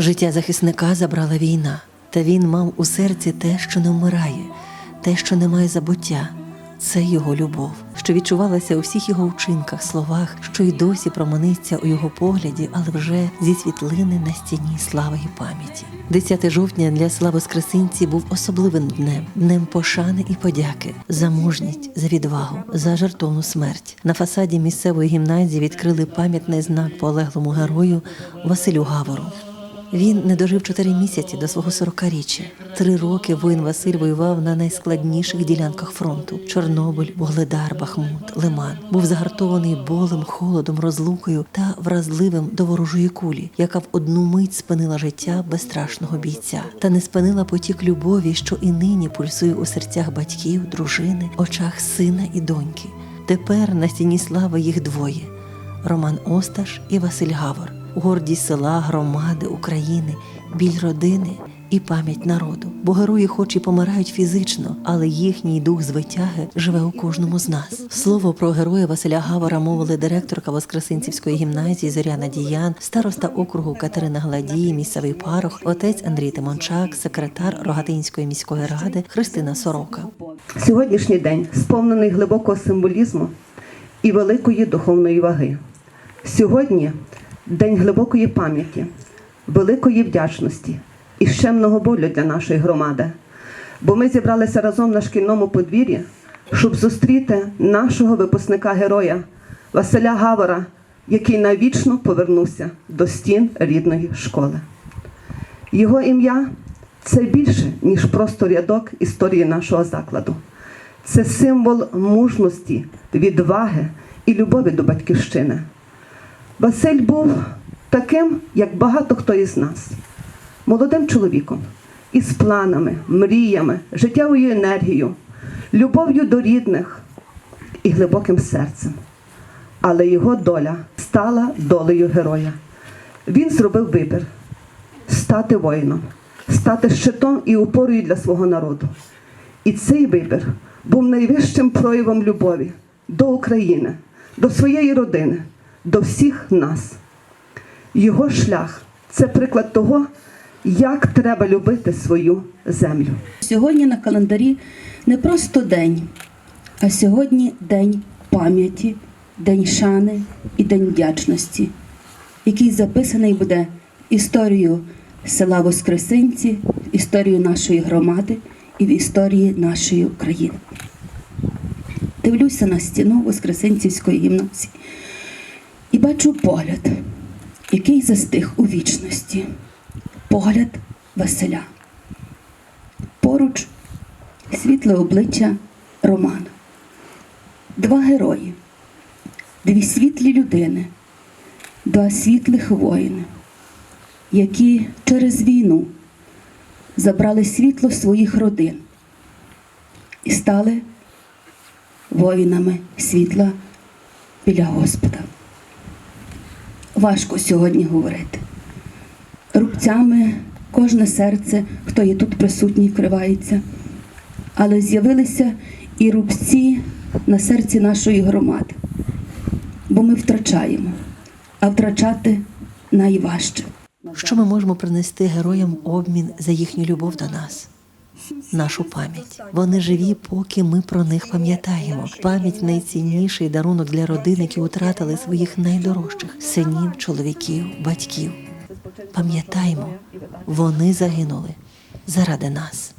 Життя захисника забрала війна, та він мав у серці те, що не вмирає, те, що не має забуття. Це його любов, що відчувалася у всіх його вчинках, словах, що й досі проманиться у його погляді, але вже зі світлини на стіні слави і пам'яті. 10 жовтня для села Воскресинці був особливим днем, днем пошани і подяки, за мужність, за відвагу, за жертовну смерть. На фасаді місцевої гімназії відкрили пам'ятний знак полеглому герою Василю Гавору. Він не дожив чотири місяці до свого сорокаріччя. Три роки воїн Василь воював на найскладніших ділянках фронту: Чорнобиль, Вугледар, Бахмут, Лиман. Був загартований болем, холодом, розлукою та вразливим до ворожої кулі, яка в одну мить спинила життя безстрашного бійця, та не спинила потік любові, що і нині пульсує у серцях батьків, дружини, очах сина і доньки. Тепер на стіні слави їх двоє: Роман Осташ і Василь Гавор гордість села, громади, України, біль родини і пам'ять народу. Бо герої, хоч і помирають фізично, але їхній дух звитяги живе у кожному з нас. Слово про героя Василя Гавара мовили директорка Воскресинцівської гімназії Зоряна Діян, староста округу Катерина Гладій, місцевий парох, отець Андрій Тимончак, секретар Рогатинської міської ради Христина Сорока. Сьогоднішній день сповнений глибокого символізму і великої духовної ваги. Сьогодні день глибокої пам'яті, великої вдячності і щемного болю для нашої громади. Бо ми зібралися разом на шкільному подвір'ї, щоб зустріти нашого випускника героя Василя Гавора, який навічно повернувся до стін рідної школи. Його ім'я це більше, ніж просто рядок історії нашого закладу. Це символ мужності, відваги і любові до батьківщини. Василь був таким, як багато хто із нас, молодим чоловіком, із планами, мріями, життєвою енергією, любов'ю до рідних і глибоким серцем. Але його доля стала долею героя. Він зробив вибір стати воїном, стати щитом і опорою для свого народу. І цей вибір був найвищим проявом любові до України, до своєї родини, до всіх нас. Його шлях це приклад того, як треба любити свою землю. Сьогодні на календарі не просто день, а сьогодні день пам'яті, день шани і день вдячності, який записаний буде в історію села Воскресинці, історію нашої громади і в історії нашої України. Дивлюся на стіну Воскресинцівської гімназії і бачу погляд, який застиг у вічності, погляд Василя поруч світле обличчя Романа. Два герої, дві світлі людини, два світлих воїни, які через війну забрали світло своїх родин і стали воїнами світла біля Господа. Важко сьогодні говорити рубцями кожне серце, хто є тут присутній, вкривається. Але з'явилися і рубці на серці нашої громади. Бо ми втрачаємо, а втрачати найважче. Що ми можемо принести героям обмін за їхню любов до нас? Нашу пам'ять. Вони живі, поки ми про них пам'ятаємо. Пам'ять найцінніший дарунок для родин, які втратили своїх найдорожчих синів, чоловіків, батьків. Пам'ятаймо, вони загинули заради нас.